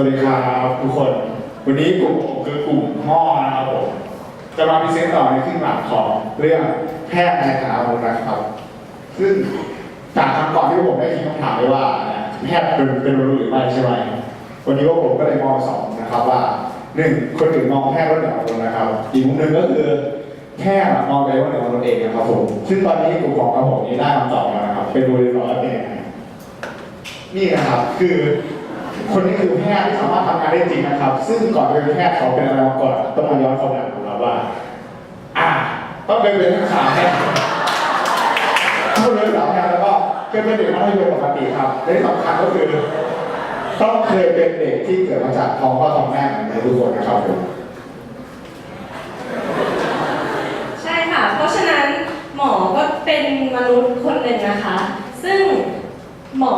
วัสดีครับทุกคน วันนี้กลุ่มผมคือกลุ่มหม้อนะครับผมจะมาพรีเซนต์ต่อในครึ่งหลังของเรื่องแพทย์ในฐานะมนุษย์นะครับ ซึ่งจากครั้งก่อนที่ผมได้ทิ้งคำถามไว้ว่าแพทย์เป็นเป็นมนุษย์หรือไม่ใช่ไหมวันนี้พวกผมก็เลยมองสองนะครับว่าหนึ่งคนอื่นมองแพทย์ว่าเหนือมนุษย์นะครับ อีกมุมหนึ่งก็คือแพทย์มองไปว่าเหนือมนุษย์เองนะครับผมซึ่งตอนนี้กลุ่มของเราผมนี้ได้คำตอบแล้วนะครับ เป็นดูเรียบร้อยแล้วเป็นยังไงนี่นะครับคือ คนนี้คือแพทย์ที่สามารถทำงานได้จริงนะครับ ซึ่งก่อนจะเป็นแพทย์เขาเป็นอะไรมาก่อนต้องมาย้อนความหลังของเราว่า อ่าต้องเป็นเป็นนักศึกษาแพทย์ต้องเป็นนักกาแพทย์แล้วก็เคยเป็นเด็กมัธยมปกติครับและที่สำคัญก็คือต้องเคยเป็นเด็กที่เกิดมาจากท้องพ่อท้องแม่เหมือนทุกคนนะครับผมใช่ค่ะ เพราะฉะนั้นหมอก็เป็นมนุษย์คนหนึ่งนะคะ ซึ่ง หมอ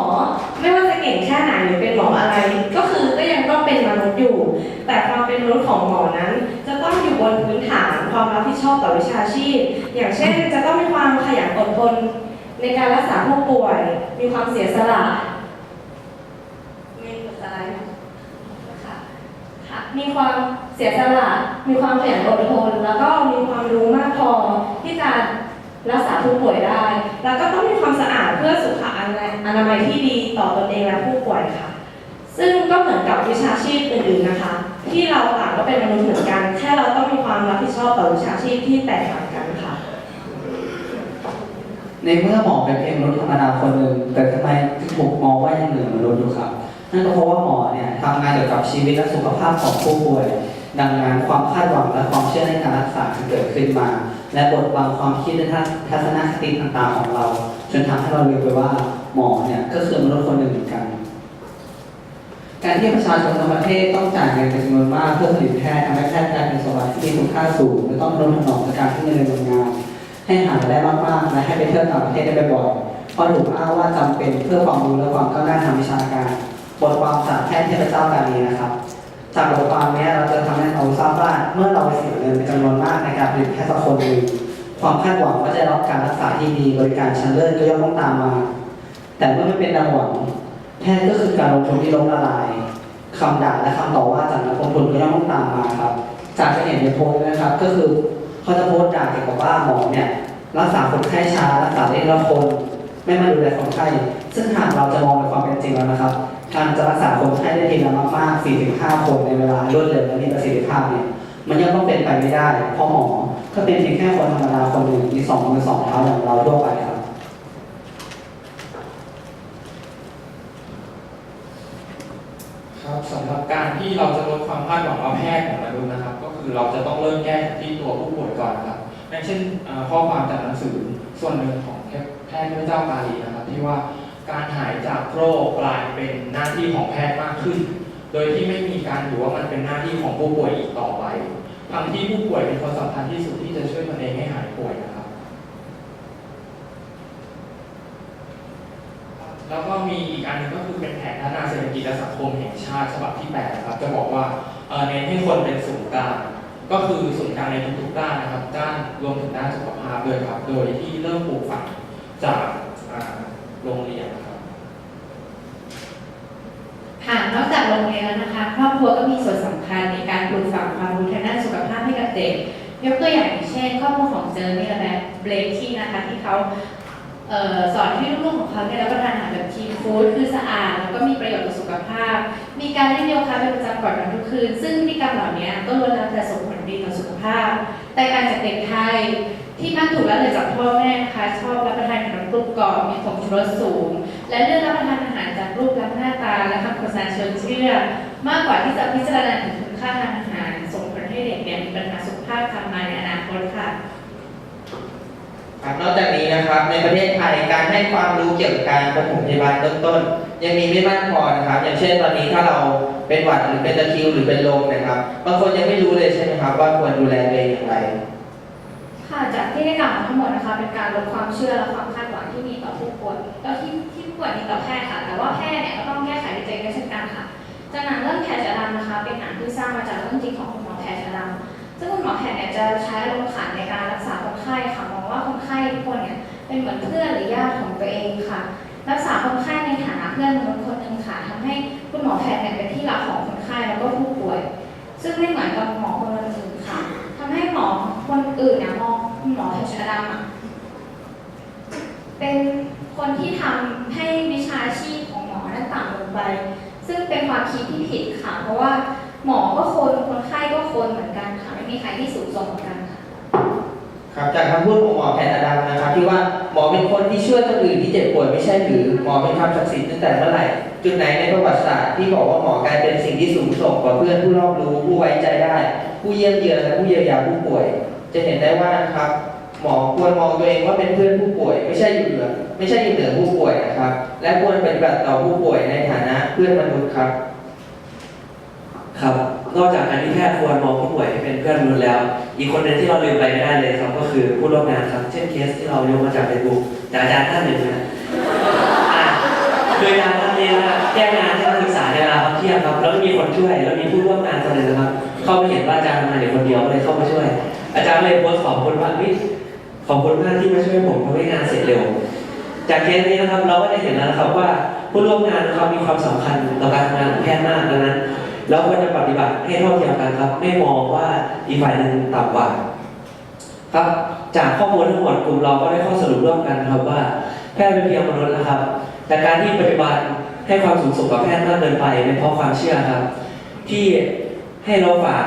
ไม่ว่าจะเก่งแค่ไหนหรือเป็นหมออะไร ก็คือก็ยังต้องเป็นมนุษย์อยู่ แต่ความเป็นมนุษย์ของหมอนั้น จะต้องอยู่บนพื้นฐานความรับผิดชอบต่อวิชาชีพ อย่างเช่น จะต้องมีความขยันอดทนในการรักษาผู้ป่วย มีความเสียสละม่เปิดไลด์ค่ะค่ะมีความเสียสละ มีความขยันอดทน แล้วก็มีความรู้มากพอที่จะ รักษาผู้ป่วยได้ แล้วก็ต้องมีความสะอาดเพื่อสุขอนามัยที่ดีต่อตนเองและผู้ป่วยค่ะ ซึ่งก็เหมือนกับวิชาชีพอื่นๆนะคะ ที่เราต่างก็เป็นมนุษย์เหมือนกัน แค่เราต้องมีความรับผิดชอบต่อวิชาชีพที่แตกต่างกันค่ะ ในเมื่อหมอเป็นเพียงมนุษย์ธรรมดาคนหนึ่งแต่ทำไมถึงถูกมองว่ายังเหนือมนุษย์อยู่ครับ นั่นก็เพราะว่าหมอเนี่ยทำงานเกี่ยวกับชีวิตและสุขภาพของผู้ป่วย ดังนั้นความคาดหวังและความเชื่อในการรักษาเกิดขึ้นมา และบทบังความคิดและทัศนคติต่างๆของเรา จนทำให้เราลืมไปว่าหมอเนี่ยก็คือมนุษย์คนหนึ่งเหมือนกัน การที่ประชาชนทั้งประเทศต้องจ่ายเงินเป็นจำนวนมากเพื่อผลิตแพทย์ทำให้แพทย์กลายเป็นสมบัติที่มีคุณค่าสูงและต้องรนถนอมในการที่จะดำเนินงงาน ให้หาได้มากๆและให้ไปเที่ยวต่างประเทศได้บ่อยๆเพราะถูกอ้างว่าจำเป็นเพื่อความรู้และความก้าวหน้าทางวิชาการ บทความจากแพทย์เทพเจ้าการนี้นะครับ จากบทความนี้เราจะทำให้เราทราบว่าเมื่อเราเสียเงินเป็นจำนวนมากในการผลิตแพทย์สักคนหนึ่งความคาดหวังว่าจะรับการรักษาที่ดีบริการชั้นเลิศก็ย่อมต้องตามมา แต่เมื่อไม่เป็นดังหวังแพทย์ก็คือการลงทุนที่ล้มละลายคำด่าและคำต่อว่าจากนักลงทุนก็ย่อมต้องตามมาครับ จากที่เห็นในโพสต์นะครับ ก็คือเขาจะโพสต์ด่าเกี่ยวกับว่าหมอเนี่ยรักษาคนไข้ช้ารักษาได้ละคน ไม่มาดูแลคนไข้ซึ่งหากเราจะมองในความเป็นจริงแล้วนะครับ การจะรักษาคนไข้ได้ทีละมากๆ4-5 คนในเวลารวดเร็วและมีประสิทธิภาพเนี่ยมันยังต้องเป็นไปไม่ได้ เพราะหมอ ก็เป็นเพียงแค่คนธรรมดาคนหนึ่งมีสองมือสองเท้าอย่างเราทั่วไปครับ ครับสำหรับการที่เราจะลดความคาดหวังว่าแพทย์ของมนุษย์นะครับ ก็คือเราจะต้องเริ่มแก้จากที่ตัวผู้ป่วยก่อนครับอย่างเช่นข้อความจากหนังสือส่วนหนึ่งของแพทย์พระเจ้ากาลีนะครับ ที่ว่า การหายจากโรคกลายเป็นหน้าที่ของแพทย์มากขึ้น โดยที่ไม่มีการถือว่ามันเป็นหน้าที่ของผู้ป่วยอีกต่อไปทั้งที่ผู้ป่วยเป็นคนสำคัญที่สุดที่จะช่วยตนเองให้หายป่วยนะครับ แล้วก็มีอีกอันหนึงก็คือเป็นแผนพัฒนาเศรษฐกิจและสังคมแห่งชาติฉบับที่8นะครับ จะบอกว่าเน้นให้คนเป็นศูนย์กลางก็คือศูนย์กลางในทุกๆด้านนะครับด้านรวมถึงด้านสุขภาพด้วยครับ โดยที่เริ่มปลูกฝังจาก โรงเรียนครับ ค่ะ นอกจากโรงเรียนแล้วนะคะ ครอบครัวก็มีส่วนสำคัญในการปลูกฝังความรู้ทางด้านสุขภาพให้กับเด็ก ยกตัวอย่างเช่นครอบครัวของเจอร์นี่และแบบเบรคีนะคะที่เขาเอ่อสอนให้ลูกๆของเขาได้รับประทานอาหารแบบทีฟู้ดคือสะอาดแล้วก็มีประโยชน์ต่อสุขภาพ มีการเล่นโยคะเป็นประจำก่อนนอนทุกคืน ซึ่งพฤติกรรมเหล่านี้ก็ล้วนแล้วแต่ส่งผลดีต่อสุขภาพ แต่การจากเด็กไทย ที่มักถูกละเลยจากพ่อแม่นะคะชอบรับประทานขนมกรุบกรอบมีผงชูรสสูง และเลือกรับประทานอาหารจากรูปลักษณ์หน้าตา และคำโฆษณาชวนเชื่อ มากกว่าที่จะพิจารณาถึงคุณค่าทางอาหาร ส่งผลให้เด็กเนี่ยมีปัญหาสุขภาพตามมาในอนาคตค่ะครับนอกจากนี้นะครับในประเทศไทยการให้ความรู้เกี่ยวกับการปฐมพยาบาลเบื้องต้น ยังมีไม่มากพอนะครับ อย่างเช่นตอนนี้ถ้าเราเป็นหวัดหรือเป็นตะคริวหรือเป็นลมนะครับบางคนยังไม่รู้เลยใช่ไหมครับ ว่าควรดูแลตัวเองอย่างไร ค่ะจากที่ได้กล่าวมาทั้งหมดนะคะ เป็นการลดความเชื่อและความคาดหวังที่มีต่อผู้ป่วยแล้วที่ที่ผู้ป่วยมีต่อแพทย์ค่ะ แต่ว่าแพทย์เนี่ยก็ต้องแก้ไขด้วยตัวเองด้วยเช่นกันค่ะจากหนังเรื่องแผลจะดำนะคะ เป็นหนังที่สร้างมาจากเรื่องจริงของคุณหมอแผลจะดำซึ่งคุณหมอแผลเนี่ยจะใช้อารมขันในการรักษาคนไข้ค่ะมองว่าคนไข้ทุกคนเนี่ยเป็นเหมือนเพื่อนหรือญาติของตัวเองค่ะ รักษาคนไข้ในฐานะเพื่อนมนุษย์คนหนึ่งค่ะทำให้คุณหมอแพทย์เนี่ยเป็นที่รักของคนไข้แล้วก็ผู้ป่วย ซึ่งไม่เหมือนกับหมอคนอื่นค่ะทำให้หมอคนอื่นเนี่ยมอง อแพทย์ชดำอะเป็นคนที่ทำให้วิชาชีพของหมอนั้นต่ำลงไป ซึ่งเป็นความคิดที่ผิดค่ะ เพราะว่าหมอก็คน คนไข้ก็คนเหมือนกันค่ะ ไม่มีใครที่สูงส่งเหมือนกันค่ะ ครับ จากคำพูดของหมอแพทย์อดัมนะครับ ที่ว่าหมอเป็นคนที่ช่วยคนอื่นที่เจ็บป่วยไม่ใช่หรือ หมอเป็นคำศักดิ์สิทธิ์ตั้งแต่เมื่อไหร่ จุดไหนในประวัติศาสตร์ที่บอกว่าหมอกลายเป็นสิ่งที่สูงส่งกว่าเพื่อนผู้รอบรู้ผู้ไว้ใจได้ ผู้เยี่ยมเยือนและผู้เยียวยาผู้ป่วย จะเห็นได้ว่านะครับ หมอควรมองตัวเองว่าเป็นเพื่อนผู้ป่วย ไม่ใช่อยู่เหนือไม่ใช่อยู่เหนือผู้ป่วยนะครับ และควรปฏิบัติต่อผู้ป่วยในฐานะเพื่อนมนุษย์ครับ ครับนอกจากการที่แพทย์ควรมองผู้ป่วยให้เป็นเพื่อนมนุษย์แล้ว อีกคนหนึ่งที่เราลืมไปไม่ได้เลยครับ ก็คือผู้ร่วมงานครับ เช่นเคสที่เรายกมาจากเฟซบุ๊กจากอาจารย์ท่านหนึ่งนะอะคืออาจารท่านนี้นะแก้งานให้นักศึกษาในเวลาพักเที่ยงครับแล้วมีคนช่วยแล้วมีผู้ร่วมงานคนหนึ่งนะครับ เข้าไปเห็นว่าอาจารย์ทำงานอยู่คนเดียวก็เลยเข้ามาช่วย อาจารย์เลยโพสต์ขอบคุณว่าฮ อบคุณมากที่มาช่วยผมทำให้งานเสร็จเร็ว จากเคสนี้นะครับเราก็ได้เห็นแล้วนะครับว่าผู้ร่วมงานนะครับมีความสำคัญต่อการทำงานของแพทย์มากดังนั้นเราควรจะปฏิบัติให้เท่าเทียมกันครับ ไม่มองว่าอีกฝ่ายหนึ่งต่ำกว่าครับจากข้อมูลทั้งหมดกลุ่มเราก็ได้ข้อสรุปร่วมกันครับว่า แพทย์เป็นเพียงมนุษย์นะครับ แต่การที่ปฏิบัติให้ความสูงส่งกับแพทย์มากเกินไปเป็นเพราะความเชื่อครับ ที่ให้เราฝาก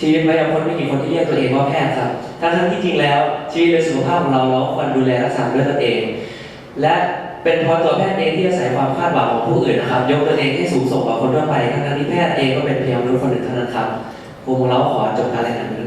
ชีวิตไว้กับคนไม่กี่คนที่เรียกตัวเองว่าแพทย์ครับทั้งที่จริงแล้ว ชีวิตและสุขภาพของเราเราควรดูแลรักษาด้วยตนเอง และเป็นเพราะตัวแพทย์เองที่อาศัยความคาดหวังของผู้อื่นนะครับ ยกตัวเองให้สูงส่งกว่าคนทั่วไปทั้งๆที่แพทย์เองก็เป็นเพียงมนุษย์คนหนึ่งเท่านั้นครับครูของเราขอจบการรายงาน